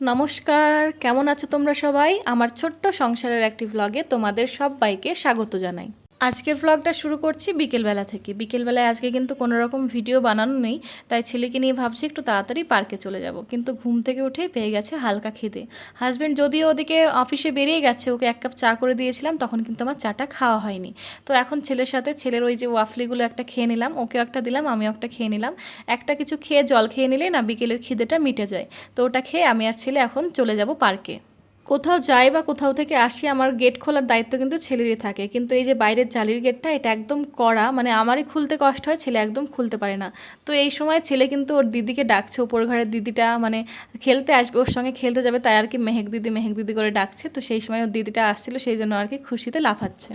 নমস্কার কেমন আছো তোমরা সবাই? আমার ছোট্ট সংসারের একটি ভ্লগে তোমাদের সবাইকে স্বাগত জানাই। আজকের ভ্লগটা শুরু করছি বিকেলবেলা থেকে। বিকেলবেলায় আজকে কিন্তু কোনো রকম ভিডিও বানানো নেই, তাই ছেলেকে নিয়ে ভাবছি একটু তাড়াতাড়ি পার্কে চলে যাব। কিন্তু ঘুম থেকে উঠেই পেয়ে গেছে হালকা খিদে। হাজব্যান্ড যদিও ওদিকে অফিসে বেরিয়ে গেছে, ওকে এক কাপ চা করে দিয়েছিলাম, তখন কিন্তু আমার চাটা খাওয়া হয়নি। তো এখন ছেলের সাথে ছেলের ওই যে ওয়াফলিগুলো একটা খেয়ে নিলাম, ওকেও একটা দিলাম, আমিও একটা খেয়ে নিলাম। একটা কিছু খেয়ে জল খেয়ে নিলে না বিকেলের খিদেটা মিটে যায়। তো ওটা খেয়ে আমি আর ছেলে এখন চলে যাব পার্কে। কোথাও যাই বা কোথাও থেকে আসি, আমার গেট খোলার দায়িত্ব কিন্তু ছেলেরই থাকে। কিন্তু এই যে বাইরের জালির গেটটা এটা একদম কড়া মানে আমারই খুলতে কষ্ট হয়, ছেলে একদম খুলতে পারে না। তো এই সময় ছেলে কিন্তু ওর দিদিকে ডাকছে ওপর ঘরের দিদিটা মানে খেলতে আসবে, ওর সঙ্গে খেলতে যাবে, তাই আর কি মেহেক দিদি মেহেক দিদি করে ডাকছে। তো সেই সময় ওর দিদিটা আসছিল, সেই জন্য আর কি খুশিতে লাফাচ্ছে।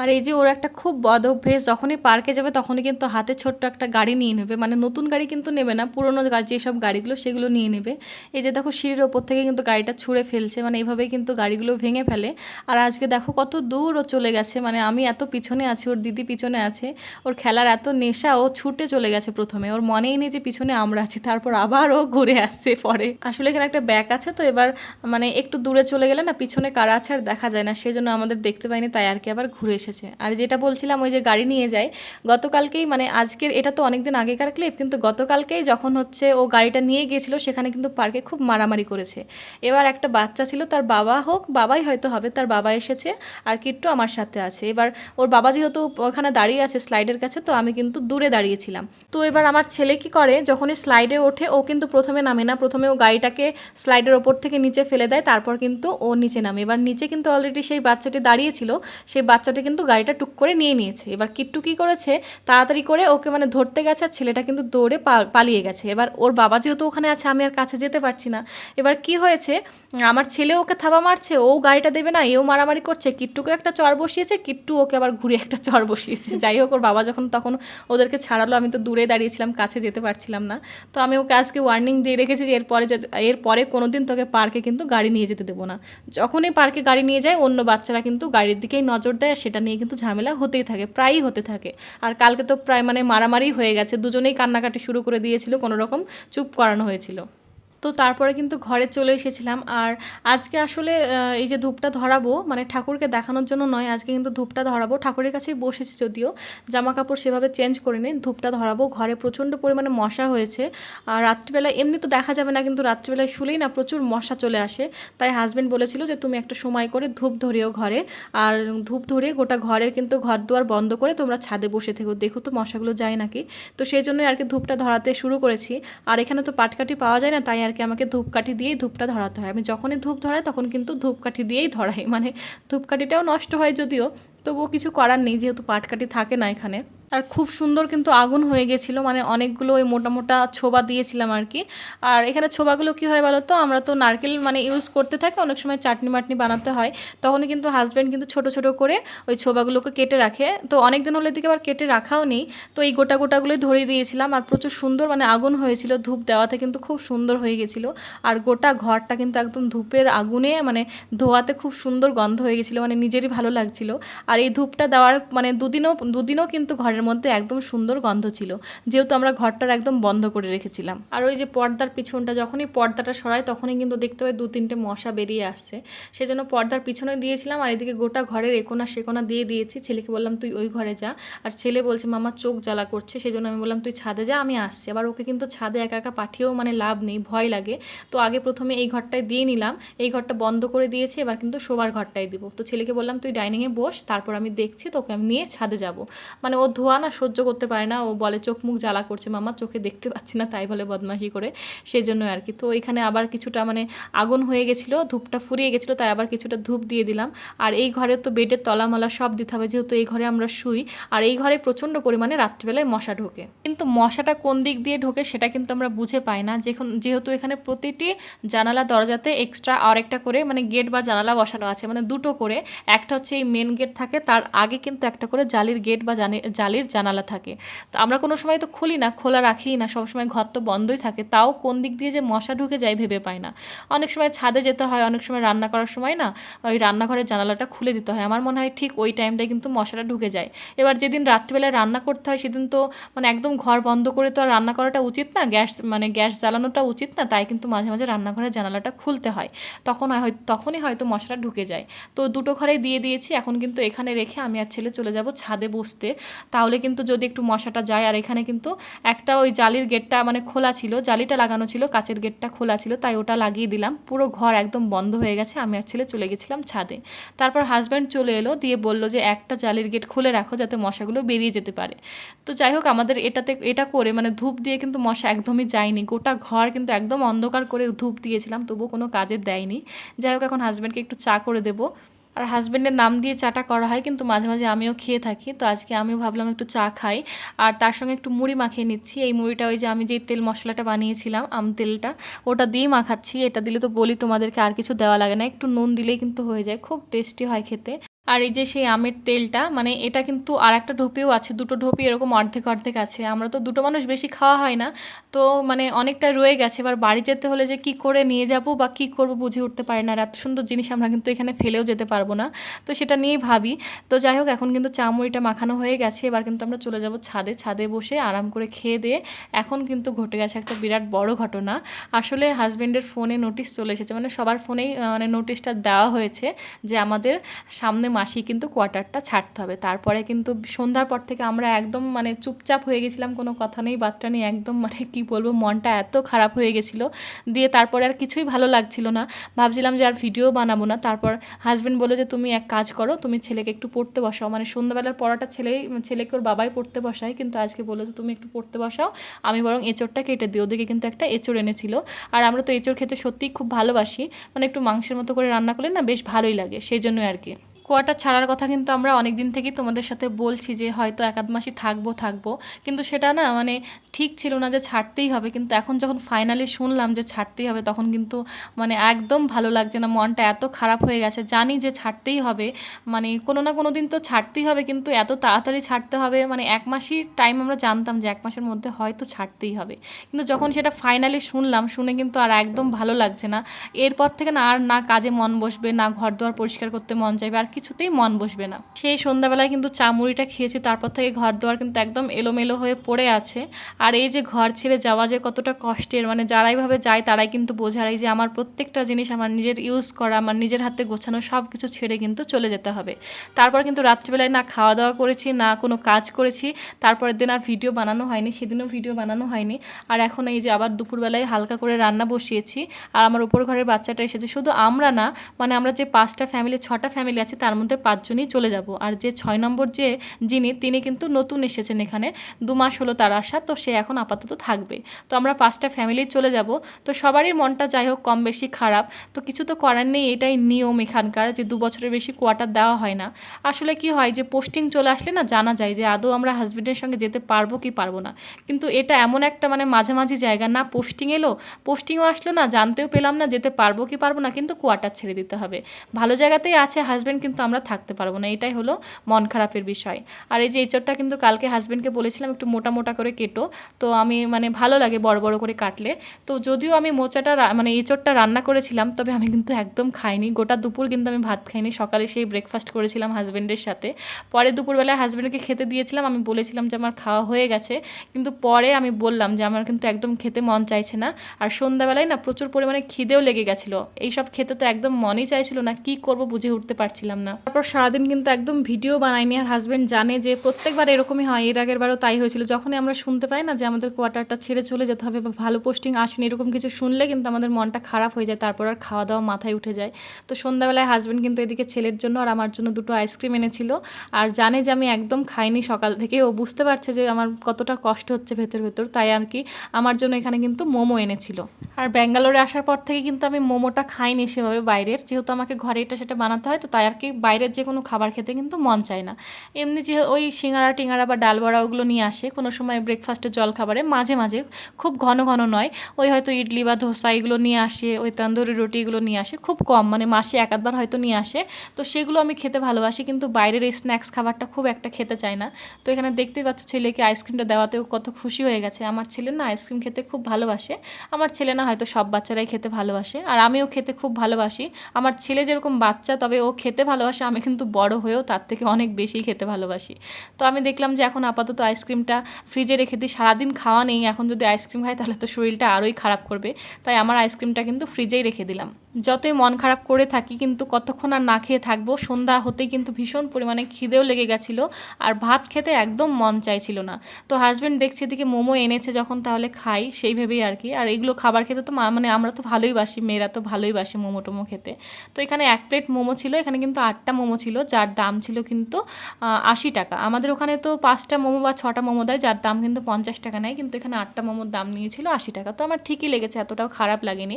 আর এই যে ওর একটা খুব বদ অভ্যেস, যখনই পার্কে যাবে তখনই কিন্তু হাতে ছোট্ট একটা গাড়ি নিয়ে নেবে। মানে নতুন গাড়ি কিন্তু নেবে না, পুরোনো যেসব গাড়িগুলো সেগুলো নিয়ে নেবে। এই যে দেখো সিঁড়ির ওপর থেকে কিন্তু গাড়িটা ছুঁড়ে ফেলছে মানে এইভাবেই কিন্তু গাড়িগুলো ভেঙে ফেলে। আর আজকে দেখো কত দূর ও চলে গেছে মানে আমি এত পিছনে আছি, ওর দিদি পিছনে আছে, ওর খেলার এত নেশা, ও ছুটে চলে গেছে প্রথমে। ওর মনেই নেই যে পিছনে আমরা আছি, তারপর আবার ও ঘুরে আসছে পরে। আসলে এখানে একটা ব্যাগ আছে তো, এবার মানে একটু দূরে চলে গেলে না পিছনে কারা আছে আর দেখা যায় না সেজন্য আমাদের দেখতে পাইনি, তাই আর কি আবার ঘুরে এসেছে। আর যেটা বলছিলাম ওই যে গাড়ি নিয়ে যায়, গতকালকেই মানে আজকের, এটা তো অনেকদিন আগেকার ক্লিপ কিন্তু গতকালকেই যখন হচ্ছে ও গাড়িটা নিয়ে গিয়েছিল, সেখানে কিন্তু পার্কে খুব মারামারি করেছে। এবার একটা বাচ্চা ছিল, তার বাবা হোক, বাবাই হয়তো হবে, তার বাবা এসেছে আর কিট্টু আমার সাথে আছে। এবার ওর বাবা যেহেতু ওখানে দাঁড়িয়ে আছে স্লাইডের কাছে, তো আমি কিন্তু দূরে দাঁড়িয়েছিলাম। তো এবার আমার ছেলে কি করে, যখনই স্লাইডে ওঠে, ও কিন্তু প্রথমে নামে না, প্রথমে ও গাড়িটাকে স্লাইডের ওপর থেকে নিচে ফেলে দেয়, তারপর কিন্তু ও নিচে নামে। এবার নিচে কিন্তু অলরেডি সেই বাচ্চাটি দাঁড়িয়েছিল সেই বাচ্চাটি কিন্তু গাড়িটা টুক করে নিয়ে নিয়েছে। এবার কিট্টু কী করেছে? তাড়াতাড়ি করে ওকে মানে ধরতে গেছে আর ছেলেটা কিন্তু দৌড়ে পালিয়ে গেছে। এবার ওর বাবা যেহেতু ওখানে আছে আমি আর কাছে যেতে পারছি না। এবার কি হয়েছে? আমার ছেলে ওকে থাবা মারছে ও গাড়িটা দেবে না এও মারামারি করছে কিট্টুকে একটা চর বসিয়েছে কিট্টু ওকে আবার ঘুরে একটা চর বসিয়েছে। যাই হোক ওর বাবা যখন তখন ওদেরকে ছাড়ালো আমি তো দূরে দাঁড়িয়েছিলাম কাছে যেতে পারছিলাম না। তো আমি ওকে আজকে ওয়ার্নিং দিয়ে রেখেছি যে এরপরে এরপরে কোনো দিন তোকে পার্কে কিন্তু গাড়ি নিয়ে যেতে দেবো না। যখনই পার্কে গাড়ি নিয়ে যায় অন্য বাচ্চারা কিন্তু গাড়ির দিকেই নজর দেয় সেটা নিয়ে কিন্তু ঝামেলা হতেই থাকে, প্রায়ই হতে থাকে। আর কালকে তো প্রায় মানে মারামারি হয়ে গেছে, দুজনেই কান্নাকাটি শুরু করে দিয়েছিল, কোনো রকম চুপ করানো হয়েছিল। তো তারপরে কিন্তু ঘরে চলে এসেছিলাম। আর আজকে আসলে এই যে ধূপটা ধরাবো মানে ঠাকুরকে দেখানোর জন্য নয়, আজকে কিন্তু ধূপটা ধরাবো। ঠাকুরের কাছেই বসেছি যদিও জামা কাপড় সেভাবে চেঞ্জ করিনি, ধূপটা ধরাবো। ঘরে প্রচণ্ড পরিমাণে মশা হয়েছে। আর রাত্রিবেলা এমনি তো দেখা যাবে না, কিন্তু রাত্রিবেলায় শুলেই না প্রচুর মশা চলে আসে। তাই হাজব্যান্ড বলেছিল যে, তুমি একটা সময় করে ধূপ ধরিও ঘরে। আর ধূপ ধরিয়ে গোটা ঘরের কিন্তু ঘর দুয়ার বন্ধ করে তোমরা ছাদে বসে থেকো। দেখো তো মশাগুলো যায় নাকি? তো সেই জন্যই আর কি ধূপটা ধরাতে শুরু করেছি। আর এখানে তো পাটকাঠি পাওয়া যায় না, তাই আর কি আমাকে ধূপকাঠি দিয়েই ধূপটা ধরাতে হয়। আমি যখনই ধূপ ধরাই তখন কিন্তু ধূপকাঠি দিয়েই ধরাই। মানে ধূপকাঠিটাও নষ্ট হয় যদিও, তবুও কিছু করার নেই, যেহেতু পাটকাঠি থাকে না এখানে। আর খুব সুন্দর কিন্তু আগুন হয়ে গেছিল মানে অনেকগুলো ওই মোটা মোটা ছোবা দিয়েছিলাম আর কি। আর এখানে ছোবাগুলো কী হয় বলো তো আমরা তো নারকেল মানে ইউজ করতে থাকি, অনেক সময় চাটনি মাটনি বানাতে হয়। তখনই কিন্তু হাজব্যান্ড কিন্তু ছোট ছোট করে ওই ছোবাগুলোকে কেটে রাখে। তো অনেক দিন হলে দিকে আবার কেটে রাখাও নেই। তো এই গোটা গোটাগুলোই ধরিয়ে দিয়েছিলাম আর প্রচুর সুন্দর মানে আগুন হয়েছিল, ধূপ দেওয়াতে কিন্তু খুব সুন্দর হয়ে গেছিল। আর গোটা ঘরটা কিন্তু একদম ধূপের আগুনে মানে ধোয়াতে খুব সুন্দর গন্ধ হয়ে গেছিল মানে নিজেরই ভালো লাগছিল। আর এই ধূপটা দেওয়ার মানে দুদিনও দুদিনও কিন্তু ঘরের মধ্যে একদম সুন্দর গন্ধ ছিল, যেহেতু আমরা ঘরটার একদম বন্ধ করে রেখেছিলাম। আর ওই যে পর্দার পিছনটা, যখনই পর্দাটা সরাই, তখনই কিন্তু দেখতে পাই দু তিনটে মশা বেরিয়ে আসছে। সেজন্য পর্দার পিছনে দিয়েছিলাম, আর এদিকে গোটা ঘরের একোনা সেকোনা দিয়ে দিয়েছি। ছেলেকে বললাম, তুই ওই ঘরে যা। আর ছেলে বলছে, মামা চোখ জ্বালা করছে। সেজন্য আমি বললাম, তুই ছাদে যা, আমি আসছি। আবার ওকে কিন্তু ছাদে একা একা পাঠিয়েও মানে লাভ নেই, ভয় লাগে। তো আগে প্রথমে এই ঘরটায় দিয়ে নিলাম, এই ঘরটা বন্ধ করে দিয়েছি, এবার কিন্তু শোবার ঘরটায় দিব। তো ছেলেকে বললাম, তুই ডাইনিংয়ে বস, তারপর আমি দেখছি তোকে, আমি নিয়ে ছাদে যাব। মানে ও ধোয়া না সহ্য করতে পারে না। ও বলে, চোখ মুখ জ্বালা করছে মামা, চোখে দেখতে পাচ্ছি না, তাই বলে বদমাশি করে। সেই জন্য আর কি। তো এখানে আবার কিছুটা মানে আগুন হয়ে গেছিল, ধূপটা ফুরিয়ে গেছিল, তাই আবার কিছুটা ধূপ দিয়ে দিলাম। আর এই ঘরে তো বেডের তলামালা সব দিতে হবে, যেহেতু এই ঘরে আমরা শুই। আর এই ঘরে প্রচণ্ড পরিমাণে রাত্রিবেলায় মশা ঢোকে। কিন্তু মশাটা কোন দিক দিয়ে ঢোকে সেটা কিন্তু আমরা বুঝে পাই না। যেখন, যেহেতু এখানে প্রতিটি জানালা, দরজাতে এক্সট্রা আর একটা করে মানে গেট বা জানালা বসানো আছে মানে দুটো করে। একটা হচ্ছে এই মেন গেট থাকে, তার আগে কিন্তু একটা করে জালির গেট বা জালির জালির জানালা থাকে। তো আমরা কোনো সময় তো খুলি না, খোলা রাখি না সবসময় ঘর তো বন্ধই থাকে। তাও কোন দিক দিয়ে যে মশা ঢুকে যায় ভেবে পাই না। অনেক সময় ছাদে যেতে হয়, অনেক সময় রান্না করার সময় না, ওই রান্নাঘরের জানালাটা খুলে দিতে হয়। আমার মনে হয় ঠিক ওই টাইমটায় কিন্তু মশাটা ঢুকে যায়। এবার যেদিন রাত্রিবেলায় রান্না করতে হয়, সেদিন তো মানে একদম ঘর বন্ধ করে তো আর রান্না করাটা উচিত না, গ্যাস মানে গ্যাস জ্বালানোটা উচিত না, তাই কিন্তু মাঝে মাঝে রান্নাঘরের জানালাটা খুলতে হয়। তখন হয়, তখনই হয়তো মশাটা ঢুকে যায়। তো দুটো ঘরেই দিয়ে দিয়েছি, এখন কিন্তু এখানে রেখে আমি আর ছেলে চলে যাব ছাদে বসতে। তাহলে কিন্তু যদি একটু মশাটা যায়, আর এখানে কিন্তু একটা ওই জালির গেটটা মানে খোলা ছিল, জালিটা লাগানো ছিল, কাচের গেটটা খোলা ছিল, তাই ওটা লাগিয়ে দিলাম। পুরো ঘর একদম বন্ধ হয়ে গেছে, আমি আর ছেলে চলে গেছিলাম ছাদে। তারপর হাজব্যান্ড চলে এলো, দিয়ে বলল যে একটা জালির গেট খুলে রাখো যাতে মশাগুলো বেরিয়ে যেতে পারে। তো যাই হোক, আমাদের এটাতে, এটা করে মানে ধূপ দিয়ে কিন্তু মশা একদমই যায়নি। গোটা ঘর কিন্তু একদম অন্ধকার করে ধূপ দিয়েছিলাম, তবুও কোনো কাজে দেয়নি। যাই হোক, এখন হাজব্যান্ডকে একটু চা করে দেবো। আর হাজব্যান্ডের নাম দিয়ে চাটা করা হয়, কিন্তু মাঝে মাঝে আমিও খেয়ে থাকি। তো আজকে আমিও ভাবলাম একটু চা খাই। আর তার সঙ্গে একটু মুড়ি মাখিয়ে নিচ্ছি। এই মুড়িটা ওই যে আমি যেই তেল মশলাটা বানিয়েছিলাম, আম তেলটা, ওটা দিয়ে মাখাচ্ছি। এটা দিলে তো বলি তোমাদেরকে আর কিছু দেওয়া লাগে না। একটু নুন দিলেই কিন্তু হয়ে যায়। খুব টেস্টি হয় খেতে। আর এই যে সেই আমের তেলটা মানে এটা কিন্তু আর একটা ঢোপেও আছে, দুটো ঢোপি এরকম অর্ধেক অর্ধেক আছে। আমরা তো দুটো মানুষ বেশি খাওয়া হয় না। তো মানে অনেকটা রয়ে গেছে। এবার বাড়ি যেতে হলে যে কি করে নিয়ে যাব বা কি করব বুঝে উঠতে পারি না। আর এত সুন্দর জিনিস আমরা কিন্তু এখানে ফেলেও যেতে পারব না। তো সেটা নিয়েই ভাবি। তো যাই হোক, এখন কিন্তু চামড়িটা মাখানো হয়ে গেছে। এবার কিন্তু আমরা চলে যাব ছাদে। ছাদে বসে আরাম করে খেয়ে দিয়ে এখন কিন্তু ঘটে গেছে একটা বিরাট বড় ঘটনা। আসলে হাজব্যান্ডের ফোনে নোটিশ চলে এসেছে। মানে সবার ফোনেই মানে নোটিশটা দেওয়া হয়েছে যে আমাদের সামনে মাসি কিন্তু কোয়ার্টারটা ছাড়তে হবে। তারপরে কিন্তু সন্ধ্যার পর থেকে আমরা একদম মানে চুপচাপ হয়ে গেছিলাম, কোনো কথা নেই বাচ্চা নেই, একদম মানে কি বলব, মনটা এত খারাপ হয়ে গেছিল দিয়ে তারপরে আর কিছুই ভালো লাগছিল না। ভাবছিলাম যে আর ভিডিও বানাবো না। তারপর হাজব্যান্ড বলল যে, তুমি এক কাজ করো, তুমি ছেলেকে একটু পড়তে বসাও। মানে সন্ধ্যাবেলার পড়াটা ছেলেই, ছেলেকে ওর বাবাই পড়তে বসায়, কিন্তু আজকে বলল যে, তুমি একটু পড়তে বসাও, আমি বরং এঁচোড়টা কেটে দিই। ওদিকে কিন্তু একটা এঁচোড় এনেছিল। আর আমরা তো এঁচোড় খেতে সত্যিই খুব ভালোবাসি। মানে একটু মাংসের মতো করে রান্না করলে না বেশ ভালোই লাগে, সেই জন্যই আর কি। কোয়াটার ছাড়ার কথা কিন্তু আমরা অনেক দিন থেকেই তোমাদের সাথে বলছি যে হয়তো এক আধ মাসই থাকব থাকব। কিন্তু সেটা না মানে ঠিক ছিল না যে ছাড়তেই হবে। কিন্তু এখন যখন ফাইনালি শুনলাম যে ছাড়তেই হবে, তখন কিন্তু মানে একদম ভালো লাগছে না। মনটা এত খারাপ হয়ে গেছে। জানি যে ছাড়তেই হবে। মানে কোনো না কোনো দিন তো ছাড়তেই হবে, কিন্তু এত তাড়াতাড়ি ছাড়তে হবে। মানে এক মাসই টাইম আমরা জানতাম যে এক মাসের মধ্যে হয়তো ছাড়তেই হবে। কিন্তু যখন সেটা ফাইনালি শুনলাম, শুনে কিন্তু আর একদম ভালো লাগছে না। এরপর থেকে না আর না কাজে মন বসবে, না ঘর দুয়ার পরিষ্কার করতে মন চাইবে। আর কিছুতেই মন বসবে না। সেই সন্ধ্যাবেলায় কিন্তু চা মুড়িটা খেয়েছি, তারপর থেকে ঘর দুয়ার কিন্তু একদম এলোমেলো হয়ে পড়ে আছে। আর এই যে ঘর ছেড়ে যাওয়া যে কতটা কষ্টের মানে যারাইভাবে যায় তারাই কিন্তু বোঝার এই যে আমার প্রত্যেকটা জিনিস আমার নিজের ইউজ করা, আমার নিজের হাতে গোছানো সব কিছু ছেড়ে কিন্তু চলে যেতে হবে। তারপর কিন্তু রাত্রিবেলায় না খাওয়া দাওয়া করেছি, না কোনো কাজ করেছি। তারপরের দিন আর ভিডিও বানানো হয়নি, সেদিনও ভিডিও বানানো হয়নি। আর এখন এই যে আবার দুপুরবেলায় হালকা করে রান্না বসিয়েছি। আর আমার উপর ঘরের বাচ্চাটা এসেছে, শুধু আমরা না মানে আমরা যে পাঁচটা ফ্যামিলি ছটা ফ্যামিলি আছে তার মধ্যে পাঁচজনই চলে যাব। আর যে ছয় নম্বর যে যিনি, তিনি কিন্তু নতুন এসেছেন এখানে। দু মাস হলো তার আসা, তো সে এখন আপাতত থাকবে। তো আমরা পাঁচটা ফ্যামিলি চলে যাব। তো সবারই মনটা যাই হোক কম বেশি খারাপ। তো কিছু তো করার নেই, এটাই নিয়ম এখানকার যে দু বছরের বেশি কোয়ার্টার দেওয়া হয় না। আসলে কি হয় যে পোস্টিং চলে আসলে না জানা যায় যে আদৌ আমরা হাজব্যান্ডের সঙ্গে যেতে পারব কি পারব না। কিন্তু এটা এমন একটা মানে মাঝামাঝি জায়গা না পোস্টিং এলো। পোস্টিংও আসলো না, জানতেও পেলাম না যেতে পারব কি পারব না, কিন্তু কোয়ার্টার ছেড়ে দিতে হবে। ভালো জায়গাতেই আছে হাজব্যান্ড কিন্তু আমরা থাকতে পারব না। এটাই হলো মন খারাপের বিষয়। আর এই যে এঁচড়টা কিন্তু কালকে হাজব্যান্ডকে বলেছিলাম একটু মোটা মোটা করে কেটো। তো আমি মানে ভালো লাগে বড় বড় করে কাটলে। তো যদিও আমি মোচাটা মানে এঁচড়টা রান্না করেছিলাম, তবে আমি কিন্তু একদম খাইনি। গোটা দুপুর কিন্তু আমি ভাত খাইনি। সকালে সেই ব্রেকফাস্ট করেছিলাম হাজব্যান্ডের সাথে। পরে দুপুরবেলায় হাজব্যান্ডকে খেতে দিয়েছিলাম। আমি বলেছিলাম যে আমার খাওয়া হয়ে গেছে। কিন্তু পরে আমি বললাম যে আমার কিন্তু একদম খেতে মন চাইছে না। আর সন্ধ্যাবেলায় না প্রচুর পরিমাণে খিদেও লেগে গেছিল। এইসব খেতে তো একদম মনই চাইছিল না। কি করব বুঝে উঠতে পারছিলাম না। তারপর সারাদিন কিন্তু একদম ভিডিও বানাইনি আর হাজব্যান্ড জানে যে প্রত্যেকবার এরকমই হয়। এর আগের বারও তাই হয়েছিল। যখনই আমরা শুনতে পাই না যে আমাদের কোয়ার্টারটা ছেড়ে চলে যেতে হবে বা ভালো পোস্টিং আসেনি, এরকম কিছু শুনলে কিন্তু আমাদের মনটা খারাপ হয়ে যায়। তারপর আর খাওয়া দাওয়া মাথায় উঠে যায়। তো সন্ধ্যাবেলায় হাজব্যান্ড কিন্তু এদিকে ছেলের জন্য আর আমার জন্য দুটো আইসক্রিম এনেছিল। আর জানে যে আমি একদম খাইনি সকাল থেকে। ও বুঝতে পারছে যে আমার কতটা কষ্ট হচ্ছে ভেতর ভেতর। তাই আর কি আমার জন্য এখানে কিন্তু মোমো এনেছিল। আর ব্যাঙ্গালোরে আসার পর থেকে কিন্তু আমি মোমোটা খাইনি সেভাবে বাইরের। যেহেতু আমাকে ঘরে এটা সেটা বানাতে হয়, তো তাই আর কি বাইরের যে কোনো খাবার খেতে কিন্তু মন চায় না। এমনি যে ওই সিঙ্গারা টিঙ্গারা বা ডাল বড়া ওগুলো নিয়ে আসে, কোনো সময় ব্রেকফাস্টের জল খাবারে, মাঝে মাঝে খুব ঘন ঘন নয়। ওই হয়তো ইডলি বা ধোসা এগুলো নিয়ে আসে, ওই তন্দুরি রুটি এগুলো নিয়ে আসে, খুব কম মানে মাসে এক আধবার হয়তো নিয়ে আসে। তো সেগুলো আমি খেতে ভালোবাসি, কিন্তু বাইরের এই স্ন্যাক্স খাবারটা খুব একটা খেতে চায় না। তো এখানে দেখতেই পাচ্ছ ছেলেকে আইসক্রিমটা দেওয়াতেও কত খুশি হয়ে গেছে। আমার ছেলে না আইসক্রিম খেতে খুব ভালোবাসে। আমার ছেলে না হয়তো সব বাচ্চারাই খেতে ভালোবাসে। আর আমিও খেতে খুব ভালোবাসি। আমার ছেলে যেরকম বাচ্চা, তবে ও খেতে ভালোবাসে, আমি কিন্তু বড় হয়েও তার থেকে অনেক বেশি খেতে ভালোবাসি। তো আমি দেখলাম যে এখন আপাতত আইসক্রিমটা ফ্রিজে রেখে দিই, সারাদিন খাওয়া নেই, এখন যদি আইসক্রিম খাই তাহলে তো শরীরটা আরোই খারাপ করবে। তাই আমার আইসক্রিমটা কিন্তু ফ্রিজেই রেখে দিলাম। যতই মন খারাপ করে থাকি, কিন্তু কতক্ষণ আর না খেয়ে থাকব, সন্ধ্যা হতেই কিন্তু ভীষণ পরিমাণে খিদেও লেগে গেছিল আর ভাত খেতে একদম মন চাইছিল না। তো হাজব্যান্ড দেখছে এদিকে মোমো এনেছে যখন তাহলে খাই, সেই ভেবেই আর কি। আর এগুলো খাবার খেতে তো মানে আমরা তো ভালোই বাসি, মেয়েরা তো ভালোই বাসি মোমো টোমো খেতে। তো এখানে এক প্লেট মোমো ছিল, এখানে কিন্তু আটটা মোমো ছিল, যার দাম ছিল কিন্তু আশি টাকা। আমাদের ওখানে তো পাঁচটা মোমো বা ছটা মোমো দেয়, যার দাম কিন্তু পঞ্চাশ টাকা নেয়, কিন্তু এখানে আটটা মোমোর দাম নিয়েছিল আশি টাকা। তো আমার ঠিকই লেগেছে, এতটাও খারাপ লাগেনি।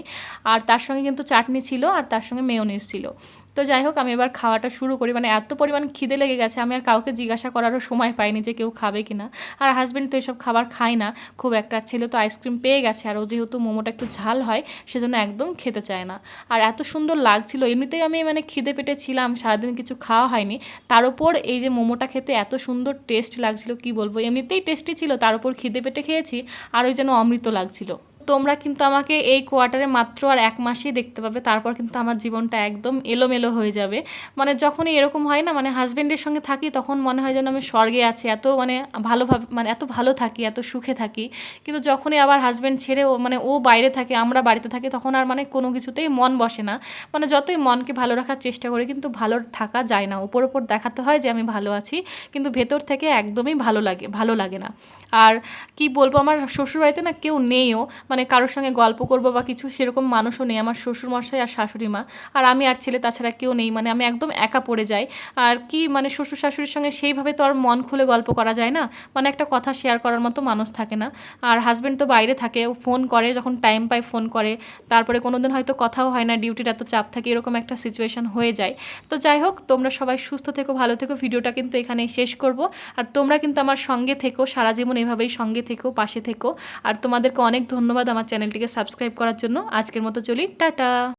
আর তার সঙ্গে কিন্তু চাটনি ছিল আর তার সঙ্গে মেয়োনিজ ছিল। তো যাই হোক, আমি এবার খাওয়াটা শুরু করি। মানে এত পরিমাণ খিদে লেগে গেছে, আমি আর কাউকে জিজ্ঞাসা করারও সময় পাইনি যে কেউ খাবে কি না আর হাজব্যান্ড তো এসব খাবার খায় না। খুব একটা ছেলে তো আইসক্রিম পেয়ে গেছে, আর ও যেহেতু মোমোটা একটু ঝাল হয়, সেজন্য একদম খেতে চায় না। আর এত সুন্দর লাগছিল, এমনিতেই আমি মানে খিদে পেটে ছিলাম, সারাদিন কিছু খাওয়া হয়নি। তার উপর এই যে মোমোটা খেতে এত সুন্দর টেস্ট লাগছিল, কি বলব? এমনিতেই টেস্টি ছিল, তার উপর খিদে পেটে খেয়েছি, আর ওই যেন অমৃত লাগছিল। তোমরা কিন্তু আমাকে এই কোয়ার্টারে মাত্র আর এক মাসেই দেখতে পাবে, তারপর কিন্তু আমার জীবনটা একদম এলোমেলো হয়ে যাবে। মানে যখনই এরকম হয় না মানে হাজব্যান্ডের সঙ্গে থাকি তখন মনে হয় যেন আমি স্বর্গে আছি, এত মানে ভালোভাবে মানে এত ভালো থাকি, এত সুখে থাকি। কিন্তু যখনই আবার হাজব্যান্ড ছেড়ে ও মানে ও বাইরে থাকে, আমরা বাড়িতে থাকি, তখন আর মানে কোনো কিছুতেই মন বসে না। মানে যতই মনকে ভালো রাখার চেষ্টা করি, কিন্তু ভালো থাকা যায় না। উপর উপর দেখাতে হয় যে আমি ভালো আছি, কিন্তু ভেতর থেকে একদমই ভালো লাগে ভালো লাগে না। আর কি বলব, আমার শ্বশুরবাড়িতে না কেউ নেইও মানে কারোর সঙ্গে গল্প করব বা কিছু, সেরকম মানুষও নেই আমার শ্বশুরমশাই আর শাশুড়ি মা আর আমি আর ছেলে, তাছাড়া কেউ নেই। মানে আমি একদম একা পড়ে যাই। আর কি মানে শ্বশুর শাশুড়ির সঙ্গে সেইভাবে তো আর মন খুলে গল্প করা যায় না? মানে একটা কথা শেয়ার করার মতো মানুষ থাকে না। আর হাজব্যান্ড তো বাইরে থাকে, ও ফোন করে, যখন টাইম পায় ফোন করে। তারপরে কোনো দিন হয়তো কথাও হয় না ডিউটির এত চাপ থাকে, এরকম একটা সিচুয়েশন হয়ে যায়। তো যাই হোক, তোমরা সবাই সুস্থ থেকো, ভালো থেকো। ভিডিওটা কিন্তু এখানেই শেষ করব। আর তোমরা কিন্তু আমার সঙ্গে থেকো, সারা জীবন এভাবেই সঙ্গে থেকো, পাশে থেকো। আর তোমাদেরকে অনেক ধন্যবাদ। আমার চ্যানেলটিকে সাবস্ক্রাইব করার জন্য। আজকের মতো চলি টাটা।